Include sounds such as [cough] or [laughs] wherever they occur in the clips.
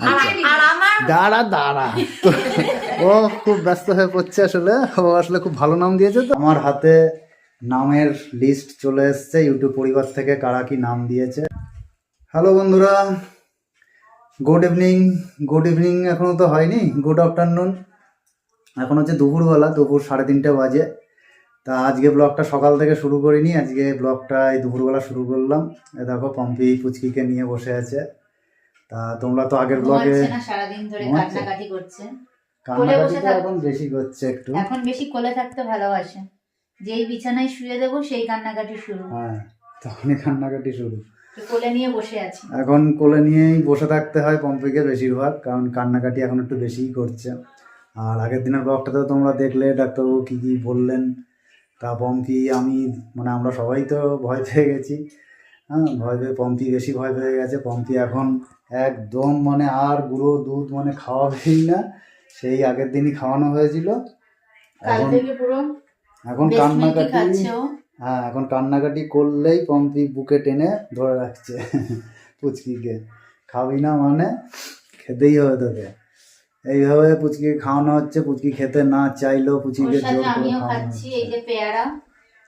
আচ্ছা। দাঁড়া দাঁড়া। তো ও খুব ব্যস্ত হয়ে পড়ছে আসলে। ও আসলে খুব ভালো নাম দিয়েছে তো। আমার হাতে নামের লিস্ট চলে এসছে। ইউটিউব পরিবার থেকে কারা কি নাম দিয়েছে। হ্যালো বন্ধুরা। গুড ইভিনিং গুড ইভিনিং এখনও তো হয়নি। গুড আফটারনুন এখন হচ্ছে দুপুরবেলা দুপুর সাড়ে তিনটে বাজে। তা আজকে ব্লগটা সকাল থেকে শুরু করিনি। আজকে ব্লগটা এই দুপুরবেলা শুরু করলাম। এ দেখো পম্পি পুচকিকে নিয়ে বসে আছে। তা তোমরা তো আগের ব্লগে সারাদিন ধরে কান্নাকাটি করছে। এখন বেশি করছে একটু। এখন বেশি কোলে থাকতে ভালোবাসে। যেই বিছানায় শুয়ে দেবো সেই কান্নাকাটি শুরু। হ্যাঁ তখনই কান্নাকাটি শুরু। কোলে নিয়ে বসে আছি। এখন কোলে নিয়েই বসে থাকতে হয় পম্পিকে বেশিরভাগ কারণ কান্নাকাটি এখন একটু বেশিই করছে। আর আগের দিনের ব্লগটাতে তোমরা দেখলে ডাক্তারবাবু কী কী বললেন তা পম্পি আমি মানে আমরা সবাই তো ভয় পেয়ে গেছি। হ্যাঁ ভয় পেয়ে পম্পি বেশি ভয় পেয়ে গেছে। পম্পি এখন একদম মানে আর গুঁড়ো দুধ মানে খাওয়াবেই না। সেই আগের দিনই খাওয়ানো হয়েছিল। এখন এখন কান্নাকাটি হ্যাঁ এখন কান্নাকাটি করলেই পম্পি বুকে টেনে ধরে রাখছে পুচকিকে। খাবি না মানে খেতেই হবে তোকে। এইভাবে পুচকিকে খাওয়ানো হচ্ছে পুচকি খেতে না চাইলেও পুচকিকে জোর করে খাওয়ানো খাচ্ছি এই যে পেয়ারা।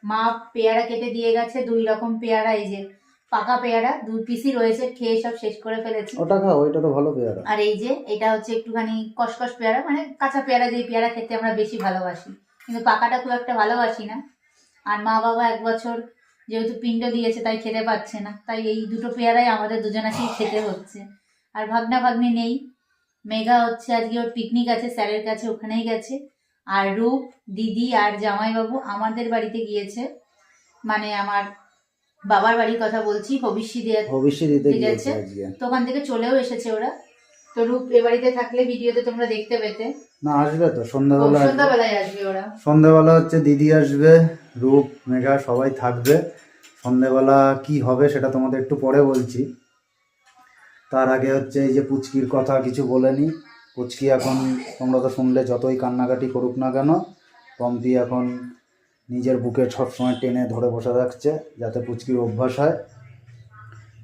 মা পেয়ারা কেটে দিয়ে গেছে দুই রকম পেয়ারা এই যে পাকা পেয়ারা দুই পিসি রয়েছে খেয়ে সব শেষ করে ফেলেছি। ওটা খাও ওইটা তো ভালো পেয়ারা। আর এই যে এটা হচ্ছে একটুখানি কসকস পেয়ারা মানে কাঁচা পেয়ারা যে পেয়ারা খেতে আমরা বেশি ভালোবাসি। কিন্তু পাকাটা খুব একটা ভালোবাসি না। আর মা বাবা এক বছর যেহেতু পিণ্ড দিয়েছে তাই খেতে পাচ্ছে না। তাই এই দুটো পেয়ারাই আমাদের দুজনাকেই খেতে হচ্ছে। আর ভাগনা ভাগ্নি নেই। মেঘা হচ্ছে আজকে ওর পিকনিক আছে স্যারের কাছে ওখানেই গেছে। আর রূপ দিদি আর জামাইবাবু আমাদের বাড়িতে গিয়েছে। মানে আমার বাবার বাড়ির কথা বলছি ভবিষ্যৎ দিতে। আজকে। তো ওখান থেকে চলেও এসেছে ওরা। তো রূপ এ বাড়িতে থাকলে ভিডিওতে তোমরা দেখতে পেতে। না আসবে তো সন্ধ্যাবেলা। সন্ধ্যাবেলায় আসবে ওরা। সন্ধ্যাবেলা হচ্ছে দিদি আসবে রূপ মেঘা সবাই থাকবে। সন্ধ্যাবেলা কি হবে সেটা তোমাদের একটু পরে বলছি। তার আগে হচ্ছে এই যে পুচকির কথা কিছু বলেনি পুচকি এখন তোমরা তো শুনলে যতই কান্নাকাটি করুক না কেন পম্পি এখন নিজের বুকে সবসময় টেনে ধরে বসে থাকছে, যাতে পুচকির অভ্যাস হয়।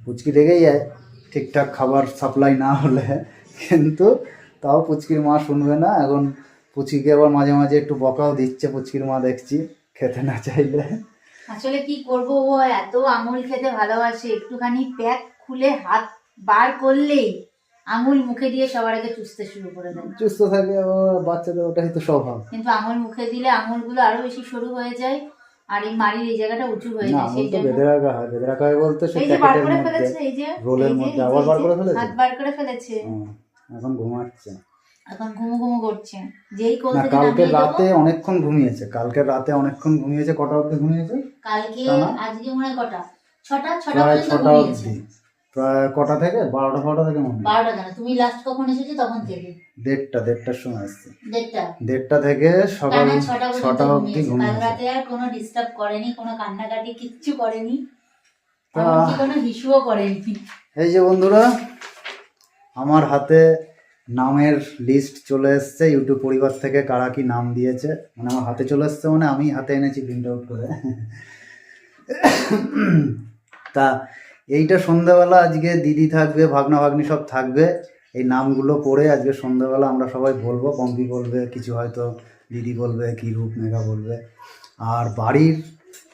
পুচকি রেগেই যায়, ঠিকঠাক খাবার সাপ্লাই না হলে। কিন্তু তাও পুচকির মা শুনবে না। এখন পুচকিকে আবার মাঝে মাঝে একটু বকাও দিচ্ছে, পুচকির মা দেখছি, খেতে না চাইলে। আসলে কি করব ও এত আঙুল খেতে ভালোবাসে। একটুখানি প্যাক খুলে হাত বার করলেই আঙুল মুখে দিয়ে সবার আগে চুষতে শুরু করে দেয়। সুস্থ থাকে ও বাচ্চাদের ওটাই তো স্বভাব। কিন্তু আঙুল মুখে দিলে আঙুলগুলো আরও বেশি সরু হয়ে যায় আর এই মাড়ির এই জায়গাটা উঁচু হয়ে না যায় সেই তো জন্য। বেঁধে রাখা হয় বেঁধে রাখা হয় বলতে সে এই যে বার প্যাকেটের করে মধ্যে ফেলেছে এই যে রোলের এই যে, মধ্যে এই আবার বার করে ফেলেছে? হাত বার করে ফেলেছে। হুম, এখন ঘুমাচ্ছে। এখন ঘুমু ঘুমু করছে। যেই কোল না থেকে কালকে নামিয়ে রাতে দেবো, অনেকক্ষণ ঘুমিয়েছে কালকে রাতে অনেকক্ষণ ঘুমিয়েছে কটা অবধি ঘুমিয়েছে? কালকে টানা? আজকে মনে হয় কটা? ছটা ছটা প্রায় পর্যন্ত ছটা ঘুমিয়েছে। অবধি। প্রায় কটা থেকে? বারোটা বারোটা থেকে মনে বারোটা কেন তুমি লাস্ট কখন এসেছ? তখন থেকে। দেড়টা দেড়টার সময় আসছে। দেড়টা। দেড়টা থেকে সকাল ছটা অবধি ঘুমিয়েছে। কাল রাতে আর কোনো ডিস্টার্ব করেনি কোনো কান্নাকাটি কিচ্ছু করেনি। এমনকি কোনো হিসুও করেনি। এই যে বন্ধুরা আমার হাতে নামের লিস্ট চলে এসছে। ইউটিউব পরিবার থেকে কারা কি নাম দিয়েছে মানে আমার হাতে চলে এসছে মানে আমি হাতে এনেছি প্রিন্ট আউট করে। তা এইটা সন্ধ্যাবেলা আজকে দিদি থাকবে ভাগনা ভাগ্নি সব থাকবে। এই নামগুলো পড়ে আজকে সন্ধ্যাবেলা আমরা সবাই বলব পম্পি বলবে কিছু হয়তো দিদি বলবে কি রূপ মেঘা বলবে। আর বাড়ির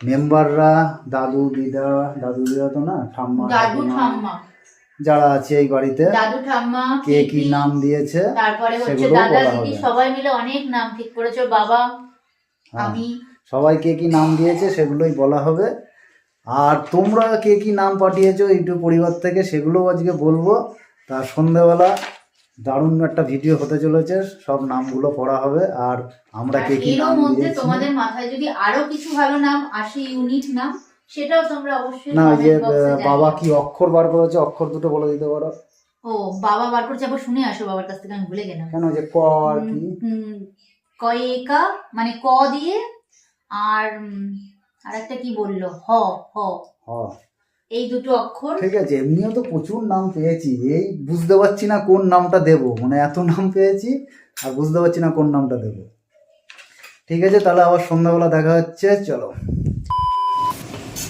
মেম্বাররা দাদু দিদা দাদু দিদা তো না ঠাম্মা যারা আছে এই বাড়িতে দাদু ঠাম্মা কে কি নাম দিয়েছে তারপরে হচ্ছে দাদা বলা দিদি হবে। সবাই মিলে অনেক নাম ঠিক করেছ বাবা হ্যাঁ, আমি। সবাই কে কি নাম দিয়েছে সেগুলোই বলা হবে। আর তোমরা কে কি নাম পাঠিয়েছো ইউটিউব পরিবার থেকে সেগুলোও আজকে বলব। তা সন্ধ্যেবেলা দারুণ একটা ভিডিও হতে চলেছে সব নামগুলো পড়া হবে। আর আমরা কে কি নাম মধ্যে তোমাদের মাথায় যদি আরও কিছু ভালো নাম আসে ইউনিট নাম সেটাও তোমরা অবশ্যই না যে। বাবা কি অক্ষর বার করেছে অক্ষর দুটো বলে দিতে পারো। ও বাবা বার করছে আবার শুনে আসো বাবার কাছ থেকে আমি ভুলে গেলাম। কেন যে ক আর কি? উম, কয়েকা মানে ক দিয়ে আর আর একটা কি বলল? হ হ। হ। এই দুটো অক্ষর? ঠিক আছে এমনিও তো প্রচুর নাম পেয়েছি। এই বুঝতে পারছি না কোন নামটা দেব। মানে এত নাম পেয়েছি আর বুঝতে পারছি না কোন নামটা দেব। ঠিক আছে তাহলে আবার সন্ধ্যাবেলা দেখা হচ্ছে। চলো।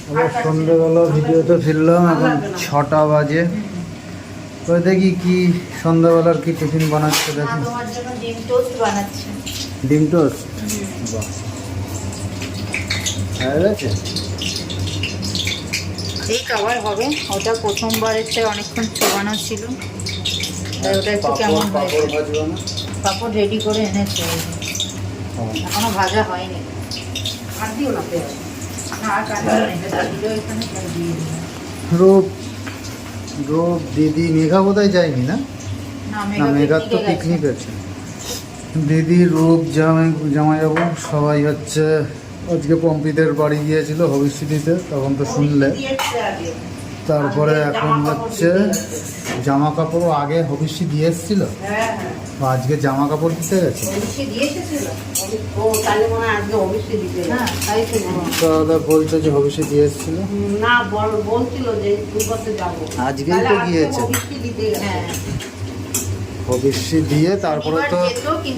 আবার সন্ধ্যাবেলা ভিডিওতে ফিরলাম এখন ছটা বাজে। তো দেখি কি সন্ধ্যাবেলার কি টিফিন বানাচ্ছে দেখি। ডিম টোস্ট বানাচ্ছে। ডিম টোস্ট? বাহ। এই কভার হবে। ওটা প্রথমবারের চেয়ে অনেকক্ষণ চোবানো ছিল। তাই ওটা একটু কেমন পাপড় হয়েছে? না? পাপড় রেডি করে এনেছে। এখনও ভাজা হয়নি। আর দিও না পেঁয়াজ। রূপ রূপ দিদি মেঘা বোধহয় যায়নি না? না না মেঘার তো পিকনিক আছে। দিদি রূপ জামাই জামাইবাবু সবাই হচ্ছে আজকে পম্পিদের বাড়ি গিয়েছিল ভবিষ্যতিতে তখন তো শুনলে। তারপরে এখন হচ্ছে জামা কাপড়ও আগে হবিষ্যি দিয়ে এসেছিল। আজকে জামা কাপড় দিতে গেছে। গেছে দিয়ে এসেছিল? ও তাহলে মনে হয়। হ্যাঁ। দাদা বলছে যে হবিষ্যি দিয়ে এসেছিল। হুম, না বল বলছিল যে দুই বছর যাব। আজকেই তো গিয়েছে। হবিষ্যি দিয়ে তারপরে তো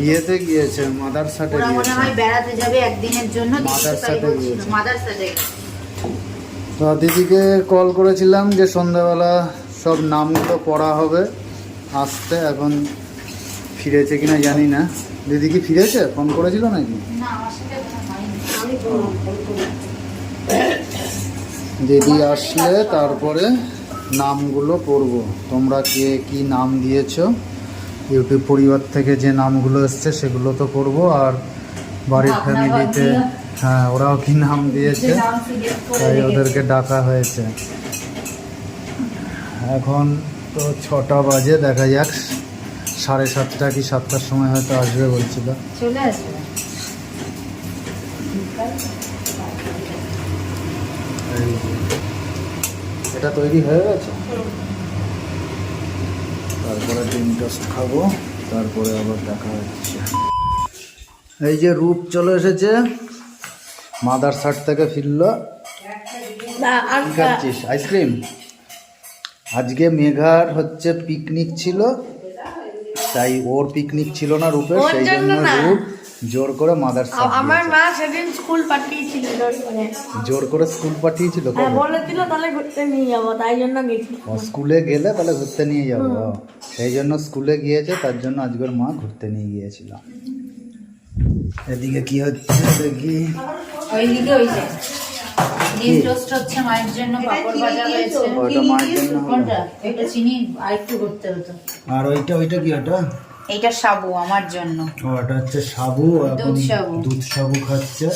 ইয়েতে গিয়েছে মাদারসাটে ওরা মনে হয় বেড়াতে যাবে একদিনের জন্য মাদারসাতে গিয়েছে। মাদারসাতে তো দিদিকে কল করেছিলাম যে সন্ধ্যাবেলা সব নামগুলো পড়া হবে আসতে এখন ফিরেছে কিনা জানি না। দিদি কি ফিরেছে? ফোন করেছিল নাকি? সাথে। দিদি আসলে তারপরে নামগুলো পড়ব। তোমরা কে কি নাম দিয়েছ? ইউটিউব পরিবার থেকে যে নামগুলো এসছে সেগুলো তো পড়ব আর বাড়ির ফ্যামিলিতে হ্যাঁ ওরাও কি নাম দিয়েছে তাই ওদেরকে ডাকা হয়েছে। এখন তো ছটা বাজে দেখা যাক সাড়ে সাতটা কি সাতটার সময় হয়তো আসবে বলছিল। চলে আসবে। এই এটা তৈরি হয়ে গেছে? তারপরে ডিম টোস্ট খাব তারপরে আবার দেখা হচ্ছে। এই যে রূপ চলে এসেছে মাদার শার্ট থেকে ফিরলো। খাচ্ছিস? আইসক্রিম? আজকে মেঘার হচ্ছে পিকনিক ছিল তাই ওর পিকনিক ছিল না রূপের সেই জন্য রূপ জোর করে মাদার আমার মা সেদিন স্কুল পাঠিয়েছিল জোর করে। জোর করে স্কুল পাঠিয়েছিল হ্যাঁ? বলেছিল তাহলে ঘুরতে নিয়ে যাব তাই জন্য গেছি। স্কুলে গেলে তাহলে ঘুরতে নিয়ে যাব। সেই জন্য স্কুলে গিয়েছে তার জন্য আজকের মা ঘুরতে নিয়ে গিয়েছিল। এদিকে কি হচ্ছে দেখি। ওইদিকে ওই যে ডিম টোস্ট হচ্ছে মায়ের জন্য পাপড় ভাজা হয়েছে। ওটা মায়ের জন্য কোনটা? এটা চিনি আর একটু করতে হতো। আর ওইটা ওইটা কি ওটা? এইটা সাবু আমার জন্য। ও ওটা হচ্ছে সাবু এখন দুধ সাবু। দুধ সাবু খাচ্ছে।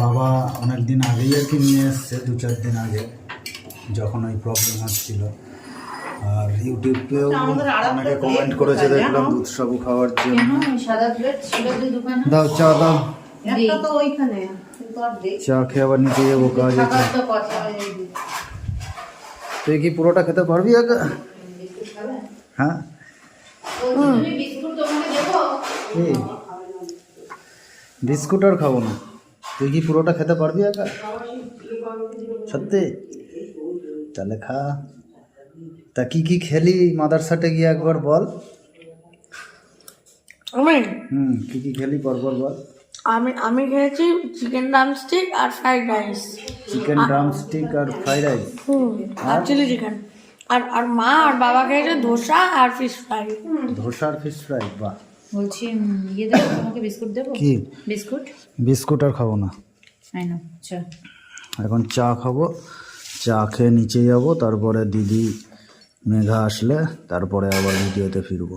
বাবা অনেক দিন আগেই আর কি নিয়ে এসছে দু চার দিন আগে যখন ওই প্রবলেম হচ্ছিল। আর ইউটিউবেও অনেকে কমেন্ট করেছে দেখলাম দুধ সাবু খাওয়ার জন্য। কেন? সাদা প্লেট ছিল দুই দোকানে? দাও চা দাও। চা খেয়ে আবার নিতে যাব কাজে তুই কি পুরোটা খেতে পারবি আগে? হ্যাঁ? বিস্কুট আর খাব না। তুই কি পুরোটা খেতে পারবি একা? সত্যি? তাহলে খা। তা কি কি খেলি মাদারসাটে গিয়ে একবার বল। আমি? হুম কি কি খেলি পরপর বল। আমি আমি খেয়েছি চিকেন ড্রামস্টিক আর ফ্রাইড রাইস চিকেন ড্রামস্টিক আর ফ্রাইড রাইস হুম আর চিলি চিকেন আর আর মা আর বাবা খেয়েছে ধোসা আর ফিশ ফ্রাই ধোসা আর ফিশ ফ্রাই বাহ। বলছি ইয়ে দেবো তোমাকে বিস্কুট দেবো? কি? বিস্কুট? বিস্কুট আর খাব না। আই নো আচ্ছা এখন চা খাব চা খেয়ে নিচে যাব তারপরে দিদি মেঘা আসলে তারপরে আবার ভিডিওতে ফিরবো।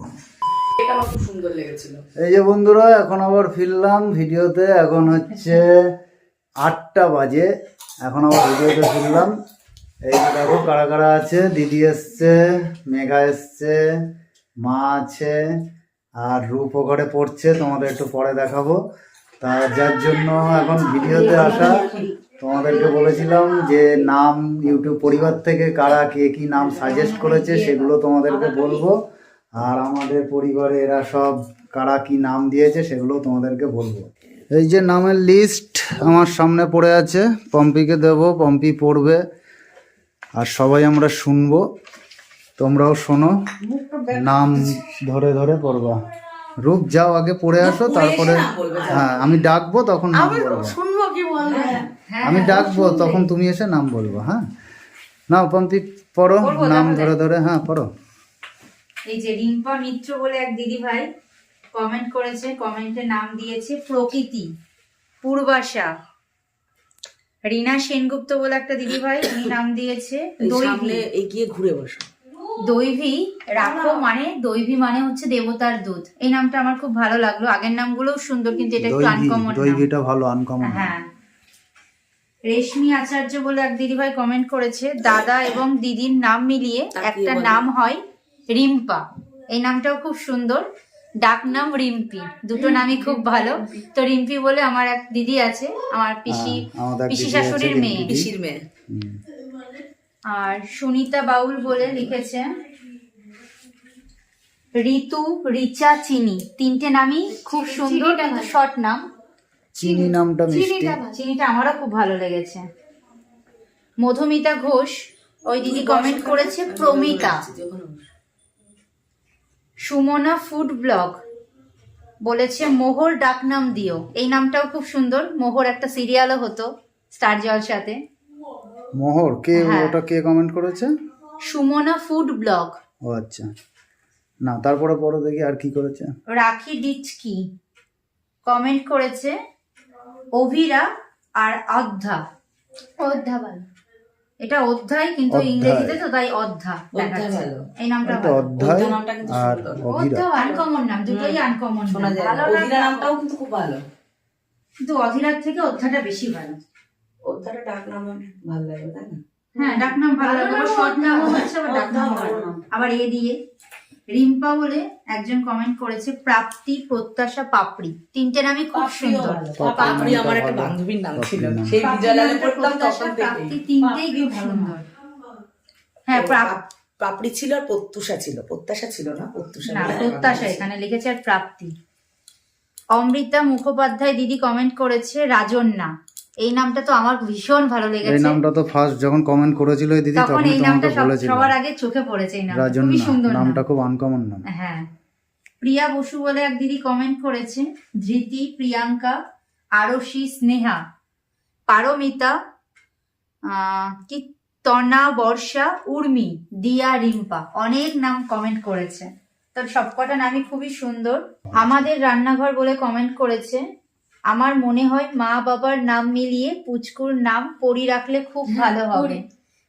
এই যে বন্ধুরা এখন আবার ফিরলাম ভিডিওতে এখন হচ্ছে আটটা বাজে এখন আবার ভিডিওতে ফিরলাম। এই যে দেখো, কারা কারা আছে? দিদি এসছে, মেঘা এসছে, মা আছে, আর রূপও ঘরে পড়ছে, তোমাদের একটু পরে দেখাবো। তা যার জন্য এখন ভিডিওতে আসা, তোমাদেরকে বলেছিলাম যে নাম ইউটিউব পরিবার থেকে কারা কে কি নাম সাজেস্ট করেছে, সেগুলো তোমাদেরকে বলব। আর আমাদের পরিবারে এরা সব কারা কি নাম দিয়েছে, সেগুলো তোমাদেরকে বলব। এই যে নামের লিস্ট আমার সামনে পড়ে আছে, পম্পিকে দেব, পম্পি পড়বে। আর সবাই আমরা শুনব। তোমরাও শোনো। নাম ধরে ধরে পড়বা। রূপ যাও আগে পড়ে আসো তারপরে হ্যাঁ আমি ডাকবো তখন নাম বলব। শুনব আমি ডাকবো তখন তুমি এসে নাম বলব হ্যাঁ? নাও পম্পি পড়ো নাম ধরে ধরে হ্যাঁ পড়ো। এই যে রিম্পা মিত্র বলে এক দিদি ভাই কমেন্ট করেছে কমেন্টে নাম দিয়েছে প্রকৃতি পূর্বাশা। রিনা সেনগুপ্ত বলে একটা দিদি ভাই উনি নাম দিয়েছে সামনে এগিয়ে ঘুরে বসো। দৈভী রাখো মানে দৈভী মানে হচ্ছে দেবতার দুধ এই নামটা আমার খুব ভালো লাগল। আগের নামগুলোও সুন্দর কিন্তু এটা একটু আনকমন নাম। দৈভীটা ভালো আনকমন হ্যাঁ। রেশমি আচার্য বলে এক দিদিভাই কমেন্ট করেছে দাদা এবং দিদির নাম মিলিয়ে একটা নাম হয় রিম্পা। এই নামটাও খুব সুন্দর। ডাক নাম রিম্পি। দুটো নামই খুব ভালো। তো রিম্পি বলে আমার এক দিদি আছে আমার পিসি হ্যাঁ, পিসি শাশুড়ির মেয়ে। পিসির মেয়ে। আর সুনিতা বাউল বলে লিখেছে ঋতু রিচা চিনি। তিনটে নামই খুব সুন্দর কিন্তু শর্ট নাম। চিনি নামটা মিষ্টি। চিনিটা আমারও খুব ভালো লেগেছে। মধুমিতা ঘোষ ওই দিদি কমেন্ট করেছে প্রমিতা। সুমনা ফুড ব্লগ বলেছে মোহর ডাকনাম দিও। এই নামটাও খুব সুন্দর। মোহর একটা সিরিয়ালও হতো স্টার জলসাতে। মোহর কে হ্যাঁ। ওটা কে কমেন্ট করেছে? Sumana food blog. ও আচ্ছা। না তারপরে পরে দেখি আর কি করেছে। রাখি ডিচকি কমেন্ট করেছে অভিরা আর অধ্যা অধ্যা ভালো এটা অধ্যায় কিন্তু ইংরেজিতে তো তাই অধ্যা। এই নামটা ভালো। অধ্যায় নামটা কিন্তু সুন্দর। আনকমন নাম দুটোই আনকমন শোনা যায়। অধীরা নামটাও কিন্তু খুব ভালো। কিন্তু অধীরার থেকে অধ্যাটা বেশি ভালো। অধ্যাটা ডাক নাম ভালো লাগে তাই না? হ্যাঁ ডাক নাম ভালো লাগে। আবার শর্ট নাম হচ্ছে ডাক নাম। আবার এ দিয়ে রিম্পা বলে একজন কমেন্ট করেছে প্রাপ্তি প্রত্যাশা পাপড়ি। তিনটে নামই খুব সুন্দর। পাপড়ি আমার একটা বান্ধবীর নাম ছিল। সেই নামটা পড়তাম তখন প্রাপ্তি তিনটেই খুব সুন্দর। হ্যাঁ প্রাপ পাপড়ি ছিল আর প্রত্যুষা ছিল। প্রত্যাশা ছিল না প্রত্যুষা না প্রত্যাশা এখানে লিখেছে আর প্রাপ্তি। অমৃতা মুখোপাধ্যায় দিদি কমেন্ট করেছে রাজন্যা। এই নামটা তো আমার ভীষণ ভালো লেগেছে। এই নামটা তো ফার্স্ট যখন কমেন্ট করেছিল দিদি তখন এই নামটা বলেছিল। সবার আগে চোখে পড়েছে এই নামটা। খুবই সুন্দর নামটা খুব আনকমন নাম। হ্যাঁ। প্রিয়া বসু বলে এক দিদি কমেন্ট করেছে ধৃতি প্রিয়াঙ্কা আরশি স্নেহা পারমিতা কি তনা বর্ষা উর্মি দিয়া রিম্পা। অনেক নাম কমেন্ট করেছে। তো সবকটা নামই খুবই সুন্দর। আমাদের রান্নাঘর বলে কমেন্ট করেছে আমার মনে হয় মা বাবার নাম মিলিয়ে পুচকুর নাম পরি রাখলে খুব ভালো হবে।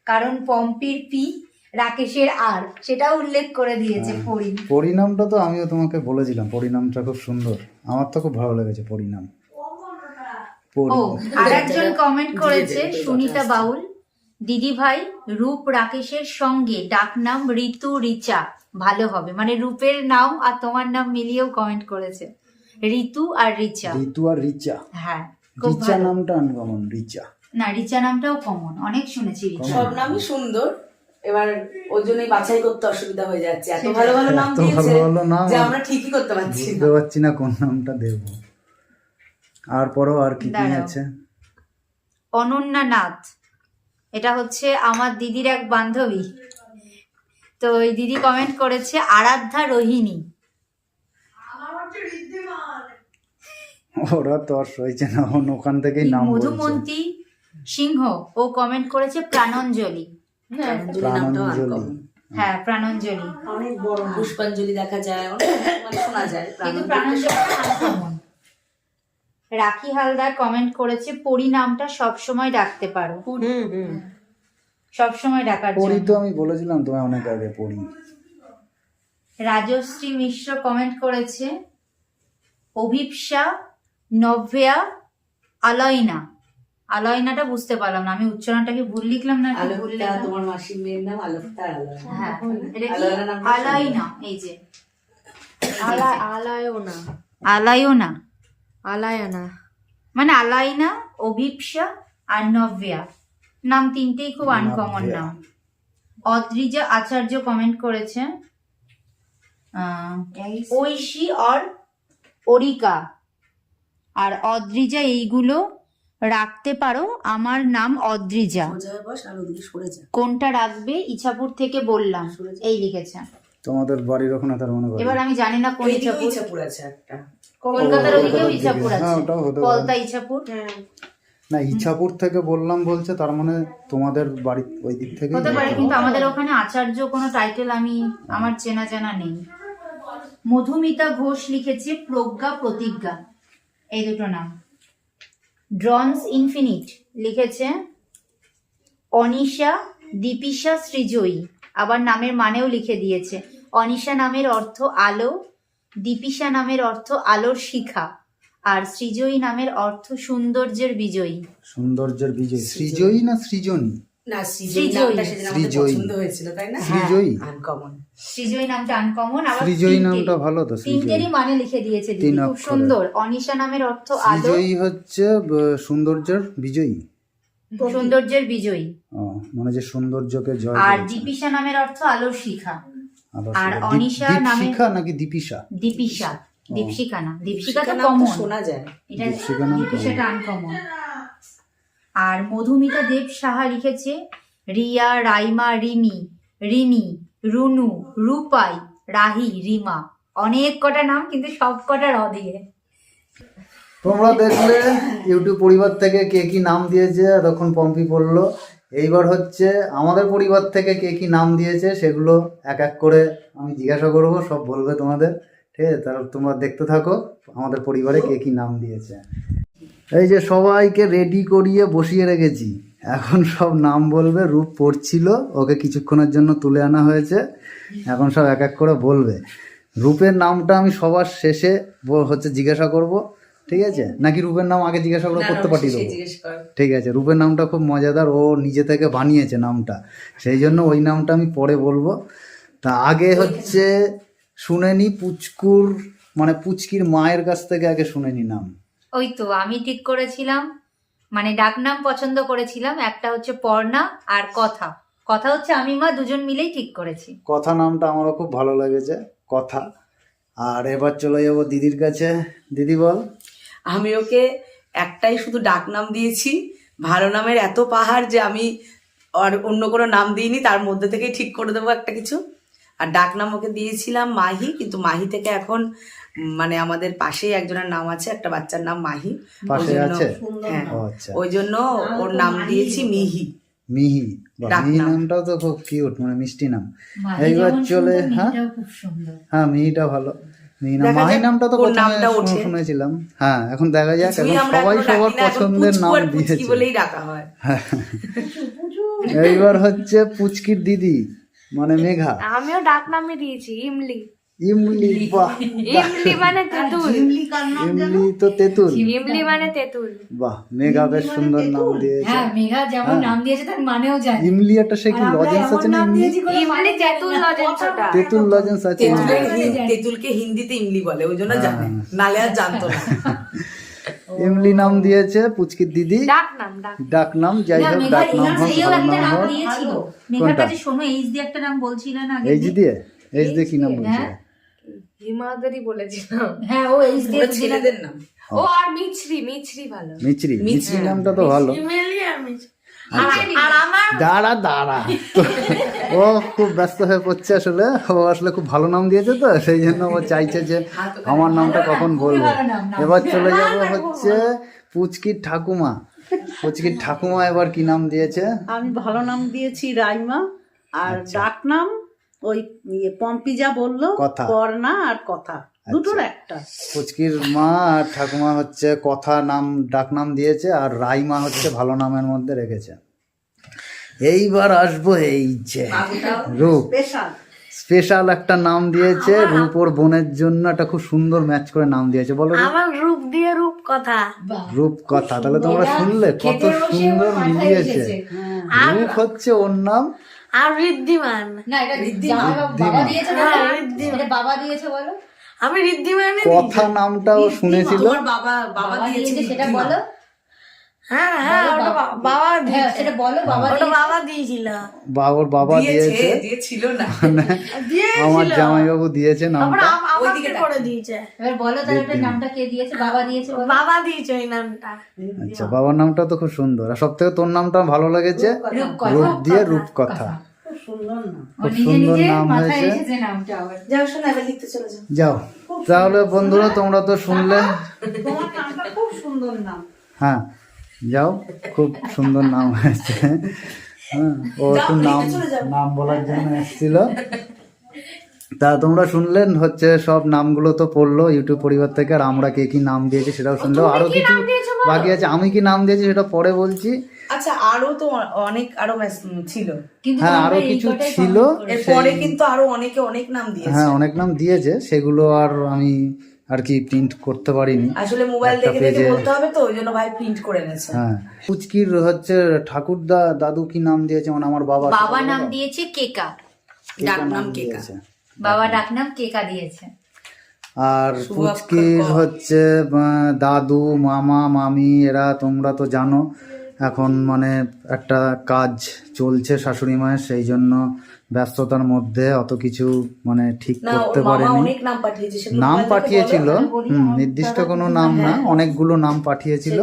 কারণ পম্পির পি রাকেশের আর সেটাও উল্লেখ করে দিয়েছে হ্যাঁ। পরি পরিণামটা তো আমিও তোমাকে বলেছিলাম পরিণামটা খুব সুন্দর। আমার তো খুব ভালো লেগেছে পরিণাম। পরি ও আর একজন কমেন্ট করেছে সুনিতা বাউল। দিদি ভাই রূপ রাকেশের সঙ্গে ডাক নাম ঋতু রিচা। ভালো হবে মানে রূপের নাম আর তোমার নাম মিলিয়েও কমেন্ট করেছে। ঋতু আর রিচা ঋতু আর রিচা হ্যাঁ খুব রিচা ভালো। নামটা আনকমন রিচা না রিচা নামটাও কমন অনেক শুনেছি রিচা সব নামই সুন্দর এবার ওই জন্যই বাছাই করতে অসুবিধা হয়ে যাচ্ছে। এত ভালো ভালো নাম এত দিয়েছে ভালো ভালো নাম। যে আমরা ঠিকই করতে পারছি না। পারছি না কোন নামটা দেব। আর পরও আর কি কি দাঁড়াও। আছে? অনন্যা নাথ। এটা হচ্ছে আমার দিদির এক বান্ধবী। তো ওই দিদি কমেন্ট করেছে আরাধ্যা রোহিণী। ওরা তো আর সইছে না ওখান থেকেই নাম মধুমন্তী সিংহ ও কমেন্ট করেছে প্রাণঞ্জলি। প্রাণাঞ্জলি নামটাও প্রাণাঞ্জলি। হ্যাঁ প্রাণঞ্জলি। অনেক বড় পুষ্পাঞ্জলি দেখা যায় অনেক মানে শোনা যায় কিন্তু প্রাণঞ্জলি। রাখি হালদার কমেন্ট করেছে পরি নামটা সব সময় ডাকতে পারো। সব সময় ডাকার পরি তো আমি বলেছিলাম তোমায় অনেক আগে পড়ি রাজশ্রী মিশ্র কমেন্ট করেছে অভিপসা নভ্যা আলয়না আলয়নাটা বুঝতে পারলাম না আমি উচ্চারণটা কি ভুল লিখলাম না ভুল তোমার মাসির মেয়ের নাম আলোকটা হ্যাঁ এটা কি? আলয়না এই যে। আলা- আলায়ও না আলায়না। মানে আলাইনা অভিপসা আর নভ্যা। নাম তিনটেই খুব আনকমন। নাম। অদ্রিজা আচার্য কমেন্ট করেছে আহ, ঐশী আর অরিকা। আর অদ্রিজা এইগুলো রাখতে পারো। আমার নাম অদ্রিজা। হয়ে ওদিকে কোনটা রাখবে? ইছাপুর থেকে বললাম। এই লিখেছে। তোমাদের বাড়ির ওখানে তার মনে করি এবার আমি জানি না কোন ওইদিকেও ইছাপুর। আছে একটা। কলকাতার ও, ওদিকেও ইছাপুর আছে। হ্যাঁ, ওটাও হতে পারে। কলতা ইছাপুর। না ইচ্ছাপুর থেকে বললাম বলছে তার মানে তোমাদের বাড়ি ওই দিক থেকে হতে পারে কিন্তু আমাদের ওখানে আচার্য কোনো টাইটেল আমি আমার চেনা জানা নেই। মধুমিতা ঘোষ লিখেছে প্রজ্ঞা প্রতিজ্ঞা। এই দুটো নাম। ড্রনস ইনফিনিট লিখেছে অনিশা দীপিশা সৃজয়ী আবার নামের মানেও লিখে দিয়েছে। অনিশা নামের অর্থ আলো দীপিশা নামের অর্থ আলোর শিখা আর সৃজয়ী নামের অর্থ সৌন্দর্যের বিজয়ী। সৌন্দর্যের বিজয়। সৃজয়ী না সৃজনী? না সৃজয়ী সৃজয়ী। নামটা সেদিন আমাদের সৃজয়ী। পছন্দ হয়েছিল তাই না? সৃজয়ী। আনকমন সৃজয়ী নামটা আনকমন আবার সৃজয়ী তিনটেরই- নামটা ভালো তো সৃজয়ী। তিনটেরই মানে লিখে দিয়েছে দিদি তিন খুব অক্ষরে। সুন্দর। অনিশা নামের অর্থ আলো। সৃজয়ী হচ্ছে আহ, সৌন্দর্যের বিজয়ী। সৌন্দর্যের বিজয়ী। ও, মানে যে সৌন্দর্যকে জয় আর করেছে। দীপিশা নামের অর্থ আলোর শিখা। আলো আর শিখা। অনিশা নামে- দীপশিখা নাকি দীপিশা? দীপিশা। দীপশিকা না। দীপশিকা তো নাম তো কমন শোনা যায়। এটা দীপশিকা নাম দীপিশাটা আনকমন আর মধুমিতা দেব সাহা লিখেছে, রিয়া, রাইমা, রিমি, রিনি, রুনু, রূপাই, রাহি, রিমা। অনেক কটা নাম, কিন্তু সব কটা র দিয়ে। তোমরা দেখলে ইউটিউব পরিবার থেকে কে কি নাম দিয়েছে তখন পম্পি পড়ল। এইবার হচ্ছে আমাদের পরিবার থেকে কে কি নাম দিয়েছে, সেগুলো এক এক করে আমি জিজ্ঞাসা করব, সব বলবে তোমাদের। ঠিক আছে, তাহলে তোমরা দেখতে থাকো, আমাদের পরিবারে কে কি নাম দিয়েছে। এই যে সবাইকে রেডি করিয়ে বসিয়ে রেখেছি। এখন সব নাম বলবে রূপ পড়ছিল ওকে কিছুক্ষণের জন্য তুলে আনা হয়েছে। এখন সব এক এক করে বলবে। রূপের নামটা আমি সবার শেষে হচ্ছে জিজ্ঞাসা করব ঠিক আছে? নাকি রূপের নাম আগে জিজ্ঞাসা করে করতে পাঠিয়ে দেবো। ঠিক আছে রূপের নামটা খুব মজাদার ও নিজে থেকে বানিয়েছে নামটা। সেই জন্য ওই নামটা আমি পরে বলব। তা আগে হচ্ছে শুনেনি পুচকুর মানে পুচকির মায়ের কাছ থেকে আগে শুনেনি নাম। ওই তো আমি ঠিক করেছিলাম মানে ডাকনাম পছন্দ করেছিলাম একটা হচ্ছে পর্ণা আর কথা। কথা হচ্ছে আমি মা দুজন মিলেই ঠিক করেছি। কথা নামটা আমারও খুব ভালো লেগেছে কথা। আর এবার চলে যাব দিদির কাছে। দিদি বল। আমি ওকে একটাই শুধু ডাক নাম দিয়েছি ভালো নামের এত পাহাড় যে আমি আর অন্য কোনো নাম দিইনি তার মধ্যে থেকেই ঠিক করে দেবো একটা কিছু। আর ডাক নাম ওকে দিয়েছিলাম মাহি কিন্তু মাহি থেকে এখন মানে আমাদের পাশেই একজনের নাম আছে একটা বাচ্চার নাম মাহি। ওই পাশে আছে? হ্যাঁ আচ্ছা। ওই জন্য ওর নাম দিয়েছি মিহি। মিহি। মিহি নামটাও তো খুব কিউট মানে মিষ্টি নাম। এইবার চলে হ্যাঁ? মেয়েটাও খুব সুন্দর। হ্যাঁ মিহিটা ভালো। মিহি নাম মাহি নামটা তো প্রথমে। শুনেছিলাম। হ্যাঁ এখন দেখা যাক এখন সবাই সবার পছন্দের নাম দিয়েছে। বলেই ডাকা হয়। এইবার হচ্ছে পুচকির দিদি মানে মেঘা। আমিও ডাক নামে দিয়েছি ইমলি। ইমলি বাহ ইমলি মানে তেঁতুল। ইমলি তো তেঁতুল। ইমলি মানে তেঁতুল। বাহ মেঘা বেশ সুন্দর নাম দিয়েছে। হ্যাঁ মেঘা যেমন নাম দিয়েছে তার মানেও জানি ইমলি একটা সে কি লজেন্স আছে না ইমলি? ইমলি তেঁতুল লজেন্স ওটা। তেঁতুল লজেন্স আছে তেঁতুলকে হিন্দিতে ইমলি বলে ওই জন্য জানে। নালে আর জানতো না। ইমলি নাম দিয়েছে পুচকির দিদি। ডাক নাম ডাক। নাম যাই না হোক ডাক নাম হোক ভালো নাম নাম হোক। মেঘার কাছে শোনো এইচ দিয়ে একটা নাম বলছিলে না আগে। এই যে দিয়ে? এই যে কি নাম বলছে? হ্যাঁ। হিমাদারি বলেছিলাম। হ্যাঁ ও ছেলেদের নাম। ও আর মিছরি মিছরি ভালো। মিচরি মিচরি নামটা তো ভালো। আর মিছরি। আচ্ছা। আর আমার দাঁড়া দাঁড়া। ও খুব ব্যস্ত হয়ে পড়ছে আসলে। ও আসলে খুব ভালো নাম দিয়েছে তো সেই জন্য ও চাইছে যে আমার নামটা কখন বলব। এবার চলে যাব হচ্ছে পুচকির ঠাকুমা। পুচকির ঠাকুমা এবার কি নাম দিয়েছে? আমি ভালো নাম দিয়েছি রাইমা আর ডাক নাম ওই ইয়ে পম্পি যা বলল কথা। করনা আর কথা। দুটোর একটা। পুচকির মা আর ঠাকুমা হচ্ছে কথা নাম ডাক নাম দিয়েছে আর রাইমা হচ্ছে ভালো নামের মধ্যে রেখেছে। এইবার আসব এই যে রূপ। স্পেশাল স্পেশাল একটা নাম দিয়েছে রূপ ওর বোনের জন্য একটা খুব সুন্দর ম্যাচ করে নাম দিয়েছে বলো রূপ? আমার রূপ দিয়ে রূপ কথা। রূপ কথা তাহলে তোমরা শুনলে কত সুন্দর মিলিয়েছে। রূপ হচ্ছে ওর নাম আর ঋদ্ধিমান। না এটা জামাই বাবা- দিয়েছে? হ্যাঁ, এটা বাবা দিয়েছে বলো। আমি ঋদ্ধিমানে কথা নামটাও শুনেছিল? তোমার বাবা বাবা দিয়েছে সেটা বলো। হ্যাঁ হ্যাঁ ওটা বাবা- বা- বাবা হ্যাঁ সেটা বলো বাবা ওটা বাবা দিয়েছিল। বা বাবা দিয়েছে দিয়েছে? দিয়েছিল না। [laughs] আমার জামাইবাবু দিয়েছে নামটা? আমাকে ওইদিকে করে দিয়েছে। এবার বলো তাহলে ওটার নামটা কে দিয়েছে? বাবা দিয়েছে বাবা দিয়েছে ওই নামটা। আচ্ছা বাবার নামটা তো খুব সুন্দর। আর সব থেকে তোর নামটা ভালো লেগেছে? রূপ দিয়ে রূপকথা। খুব সুন্দর নাম খুব সুন্দর নাম হয়েছে। এসেছে নামটা আবার। যাও শোনা এবার লিখতে চলে যাও। যাও। তাহলে বন্ধুরা তোমরা তো শুনলে। খুব সুন্দর নাম। হ্যাঁ যাও খুব সুন্দর নাম হয়েছে। হ্যাঁ ও একটু নাম নাম বলার জন্য এসেছিল। তা তোমরা শুনলেন হচ্ছে সব নামগুলো তো পড়ল ইউটিউব পরিবার থেকে আর আমরা কে কি নাম দিয়েছি সেটাও শুনলো। আরও কিছু বাকি আছে। আমি কি নাম দিয়েছি সেটা পরে বলছি। আচ্ছা আরও তো অনেক আরও ছিল। হ্যাঁ আরও কিছু ছিল এরপরে কিন্তু আরও অনেকে অনেক নাম দিয়েছে। হ্যাঁ অনেক নাম দিয়েছে সেগুলো আর আমি আর কি প্রিন্ট করতে পারিনি। আসলে মোবাইল দেখে দেখে বলতে হবে তো ওই জন্য ভাই প্রিন্ট করে এনেছে। হ্যাঁ পুচকির হচ্ছে ঠাকুরদা দাদু কি নাম দিয়েছে? মানে আমার বাবা বাবা নাম দিয়েছে কেকা। ডাক নাম নাম কেকা। দিয়েছে। বাবা ডাকনাম কেকা দিয়েছে। আর পুচকির হচ্ছে আহ, দাদু মামা মামি এরা তোমরা তো জানো। এখন মানে একটা কাজ চলছে শাশুড়ি মায়ের সেই জন্য ব্যস্ততার মধ্যে অত কিছু মানে ঠিক করতে পারেনি। অনেক নাম পাঠিয়েছিল। হুম নির্দিষ্ট কোনো নাম না অনেকগুলো নাম পাঠিয়েছিল।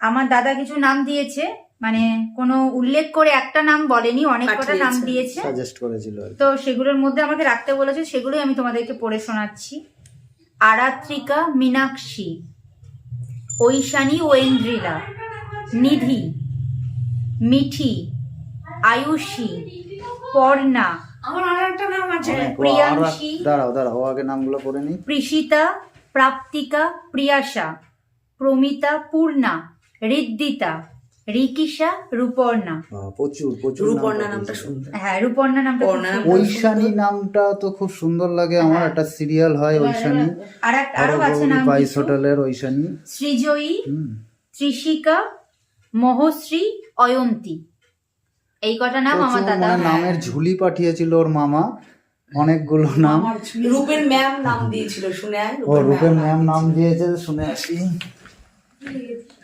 আমার দাদা কিছু নাম দিয়েছে মানে কোনো উল্লেখ করে একটা নাম বলেনি অনেক কটা নাম দিয়েছে। সাজেস্ট করেছিল তো সেগুলোর মধ্যে আমাকে রাখতে বলেছে সেগুলোই আমি তোমাদেরকে পড়ে শোনাচ্ছি। আরাত্রিকা মীনাক্ষী ঐশানী ঐন্দ্রিলা নিধি মিঠি আয়ুষী পর্ণা আমার আর নাম আছে। অনেক- ও আরও প্রিয়াংশী। দাঁড়াও দাঁড়াও আগে নামগুলো পড়ে নি প্রীষিতা প্রাপ্তিকা প্রিয়াশা প্রমিতা পূর্ণা ঋদ্দিতা রিকিশা রূপর্ণা। প্রচুর প্রচুর রূপর্ণা নামটা সুন্দর। হ্যাঁ রূপর্ণা নামটা। ঐশানী নামটা তো খুব সুন্দর লাগে আমার একটা সিরিয়াল হয় ঐশানী। আর এক আরও আছে নাম পাইস হোটেলের ঐশানী। হুম। ত্রিশিকা মহশ্রী অয়ন্তী। এই কটা নাম আমার দাদা। মানে নামের ঝুলি পাঠিয়েছিল ওর মামা। অনেকগুলো নাম। রূপের ম্যাম নাম দিয়েছিল শুনে আয়, ও রূপের ম্যাম নাম দিয়েছে শুনে আসি।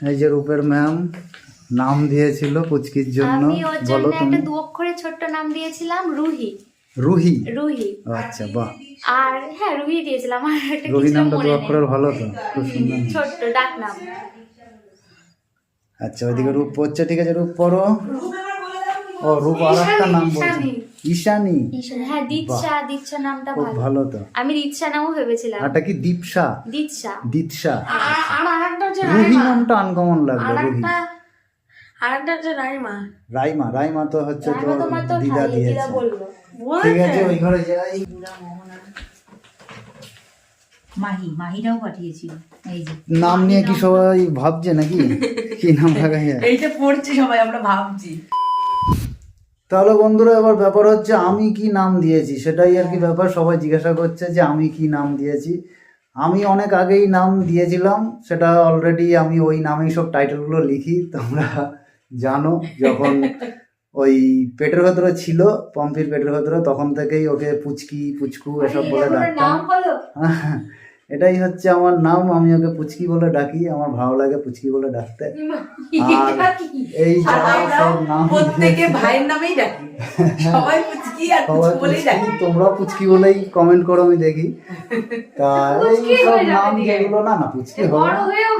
এই যে রূপের ম্যাম নাম দিয়েছিল পুচকির জন্য। বলো তুমি একটা দু অক্ষরের ছোট্ট নাম দিয়েছিলাম রুহি। রুহি? রুহি। আচ্ছা বাহ। আর হ্যাঁ রুহি দিয়েছিলাম। আর একটা রুহি নামটা দু অক্ষরের ভালো তো খুব সুন্দর। ছোট্ট ডাক নাম। আচ্ছা ওইদিকে রূপ পড়ছে ঠিক আছে রূপ পড়ো। ও রূপ আর একটা নাম বলছে। ঈশানী। হ্যাঁ দীৎসা দীৎসা নামটা খুব ভালো। ভালো তো। আমি দীৎসা নামও ভেবেছিলাম। আরটা কি? দীপসা? দীৎসা দীপসা। আর- আর আরেকটা হচ্ছে রুহি নামটা আনকমন লাগল আর রুহি। একটা আরেকটা হচ্ছে রাইমা। রাইমা রাইমা তো হচ্ছে তো দিদা দিদা দিয়েছে। ঠিক আছে ওই ঘরে যাই। মাহি মাহিরাও পাঠিয়েছিল। এই যে। নাম নিয়ে কি সবাই ভাবছে নাকি? [laughs] কি নাম যায়? এইটা পড়ছি সবাই আমরা ভাবছি। তাহলে বন্ধুরা এবার ব্যাপার হচ্ছে আমি কি নাম দিয়েছি? সেটাই আর কি ব্যাপার। সবাই জিজ্ঞাসা করছে যে আমি কি নাম দিয়েছি? আমি অনেক আগেই নাম দিয়েছিলাম। সেটা অলরেডি আমি ওই নামেই সব টাইটেলগুলো লিখি তোমরা জানো। যখন [laughs] ওই পেটের ভেতরে ছিল পম্পির পেটের ভেতরে তখন থেকেই ওকে পুচকি পুচকু এসব বলে ডাকতাম। [laughs] এটাই হচ্ছে আমার নাম আমি ওকে পুচকি বলে ডাকি আমার ভালো লাগে পুচকি বলে ডাকতে। আর এই সব নাম প্রত্যেকে ভাইয়ের নামেই ডাকি। সবাই পুচকি আর বলেই ডাকি। তোমরা পুচকি বলেই কমেন্ট করো আমি দেখি। তা এই সব নাম যেগুলো না না পুচকি হবে।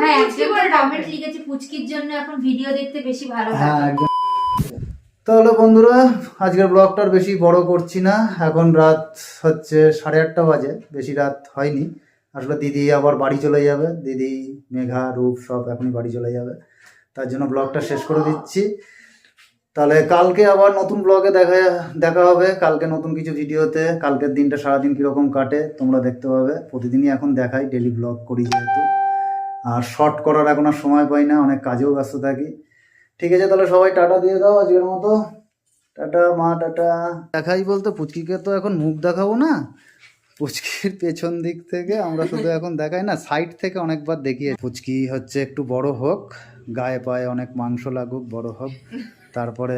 হ্যাঁ একজন কমেন্ট লিখেছে পুচকির জন্য এখন ভিডিও দেখতে বেশি ভালো হ্যাঁ। লাগে তাহলে বন্ধুরা আজকের ব্লগটা আর বেশি বড় করছি না। এখন রাত হচ্ছে সাড়ে আটটা বাজে বেশি রাত হয়নি। আসলে দিদি আবার বাড়ি চলে যাবে। দিদি, মেঘা, রূপ সব এখনই বাড়ি চলে যাবে। তার জন্য ব্লগটা শেষ করে দিচ্ছি। তাহলে কালকে আবার নতুন ব্লগে দেখা দেখা হবে। কালকে নতুন কিছু ভিডিওতে। কালকের দিনটা সারাদিন কীরকম কাটে তোমরা দেখতে পাবে। প্রতিদিনই এখন দেখাই ডেলি ব্লগ করি যেহেতু। আর শর্ট করার এখন আর সময় পাই না, অনেক কাজেও ব্যস্ত থাকি। ঠিক আছে, তাহলে সবাই টাটা দিয়ে দাও আজকের মতো। টাটা, মা, টাটা। দেখাই বলতে, পুচকিকে তো এখন মুখ দেখাবো না। পুচকির পেছন দিক থেকে আমরা শুধু এখন দেখাই না সাইড থেকে অনেকবার দেখিয়ে পুচকি হচ্ছে একটু বড় হোক, গায়ে পায়ে অনেক মাংস লাগুক, বড় হোক, তারপরে